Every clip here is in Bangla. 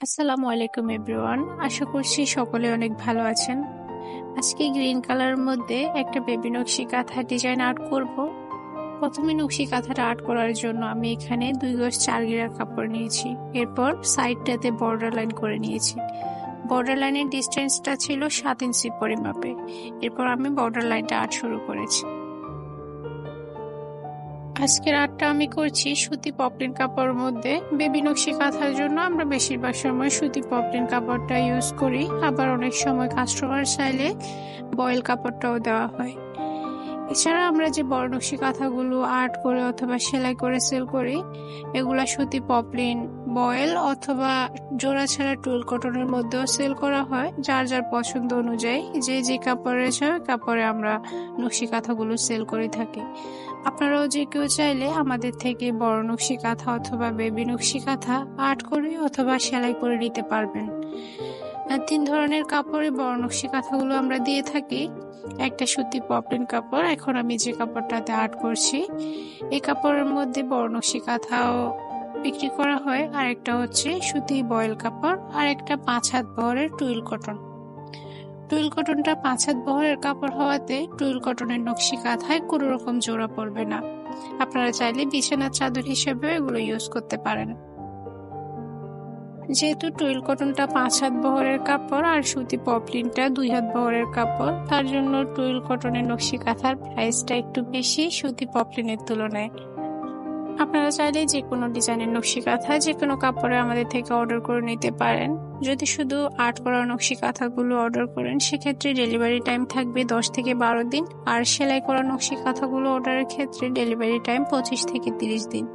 আসসালামু আলাইকুম, এভরিওয়ান। আশা করছি সকলে অনেক ভালো আছেন। আজকে গ্রিন কালারের মধ্যে একটা বেবি নকশি কাঁথা ডিজাইন আর্ট করব। প্রথমে নকশি কাঁথাটা আর্ট করার জন্য আমি এখানে দুই গজ চার গিরার কাপড় নিয়েছি। এরপর সাইডটাতে বর্ডার লাইন করে নিয়েছি। বর্ডার লাইনের ডিস্টেন্সটা ছিল সাত ইঞ্চি পরিমাপে এরপর আমি বর্ডার লাইনটা আর্ট শুরু করেছি। আজকের আটটা আমি করছি সুতি পপলিন কাপড়ের মধ্যে। বেবি নকশি কাঁথার জন্য আমরা বেশিরভাগ সময় সুতি পপলিন কাপড়টা ইউজ করি। আবার অনেক সময় কাস্টমার চাইলে বয়েল কাপড়টাও দেওয়া হয়। এছাড়া আমরা যে নকশি কাঁথাগুলো আর্ট করে অথবা সেলাই করে, সেল করি, এগুলা সুতি পপলিন, বয়েল অথবা জোড়া ছাড়া টুল কটনের মধ্যেও সেল করা হয়। যার যার পছন্দ অনুযায়ী যে যে কাপড়ের চাই কাপড়ে আমরা নকশি কাঁথাগুলো সেল করে থাকি। আপনারাও যে কেউ চাইলে আমাদের থেকে বড় নকশি কাঁথা অথবা বেবি নকশি কাঁথা আর্ট করে অথবা সেলাই করে নিতে পারবেন। তিন ধরনের কাপড়ে নকশি কাঁথাগুলো আমরা দিয়ে থাকি। একটা সুতি পপলিন কাপড়, এখন আমি যে কাপড়টাতে আর্ট করছি, এই কাপড়ের মধ্যে নকশি কাঁথাও বিক্রি করা হয়। আর একটা হচ্ছে সুতি বয়েল কাপড় আর একটা পাঁচ হাত বহরের টুইল কটন। টুইল কটনটা পাঁচ হাত বহরের কাপড় হওয়াতে টুইল কটনের নকশি কাঁথায় কোনো রকম জোড়া পড়বে না। আপনারা চাইলে বিছানার চাদর হিসেবেও এগুলো ইউজ করতে পারেন। যেহেতু টুইল কটনটা পাঁচ হাত বহরের কাপড় আর সুতি পপলিনটা দুই হাত বহরের কাপড়, তার জন্য টুইল কটনের নকশি কাঁথার প্রাইসটা একটু বেশি সুতি পপলিনের তুলনায়। আপনারা চাইলে যে কোনো ডিজাইনের নকশি কাঁথা, যে কোনো কাপড়ে আমাদের থেকে অর্ডার করে নিতে পারেন। যদি শুধু আর্ট করা নকশি কাঁথাগুলো অর্ডার করেন, সেক্ষেত্রে ডেলিভারি টাইম থাকবে দশ থেকে বারো দিন। আর সেলাই করা নকশি কাঁথাগুলো অর্ডারের ক্ষেত্রে ডেলিভারি টাইম পঁচিশ থেকে তিরিশ দিন।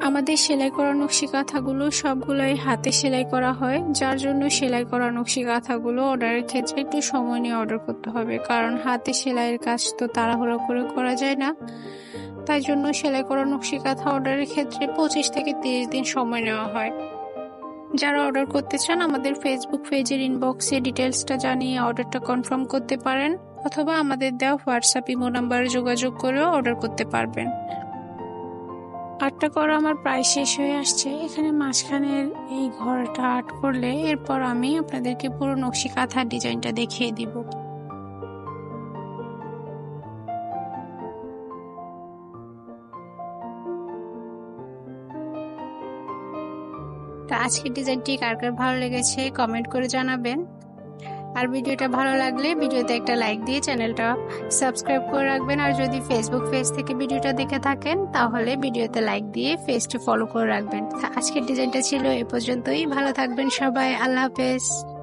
আমাদের সেলাই করা নকশি কাঁথাগুলো সবগুলোই হাতে সেলাই করা হয়, যার জন্য সেলাই করা নকশি কাঁথাগুলো অর্ডারের ক্ষেত্রে একটু সময় নিয়ে অর্ডার করতে হবে। কারণ হাতে সেলাইয়ের কাজ তো তাড়াহুড়ো করে করা যায় না। তাই জন্য সেলাই করা নকশি কাঁথা অর্ডারের ক্ষেত্রে পঁচিশ থেকে তিরিশ দিন সময় নেওয়া হয়। যারা অর্ডার করতে চান, আমাদের ফেসবুক পেজের ইনবক্সে ডিটেলসটা জানিয়ে অর্ডারটা কনফার্ম করতে পারেন, অথবা আমাদের দেওয়া হোয়াটসঅ্যাপ ইমো নাম্বারে যোগাযোগ করেও অর্ডার করতে পারবেন। আর্টটা করা আমার প্রায় শেষ হয়ে আসছে। এখানে মাঝখানের এই ঘরটা আর্ট করলে এরপর আমি আপনাদেরকে পুরো নকশি কাঁথার ডিজাইনটা দেখিয়ে দিব। তা আজকের ডিজাইনটি কার কার ভালো লেগেছে কমেন্ট করে জানাবেন। আর ভিডিওটা ভালো লাগলে ভিডিওতে একটা লাইক দিয়ে চ্যানেলটা সাবস্ক্রাইব করে রাখবেন। আর যদি ফেসবুক পেজ থেকে ভিডিওটা দেখে থাকেন, তাহলে ভিডিওতে লাইক দিয়ে পেজটি ফলো করে রাখবেন। আজকের ডিজাইনটা ছিল এ পর্যন্তই। ভালো থাকবেন সবাই। আল্লাহ হাফেজ।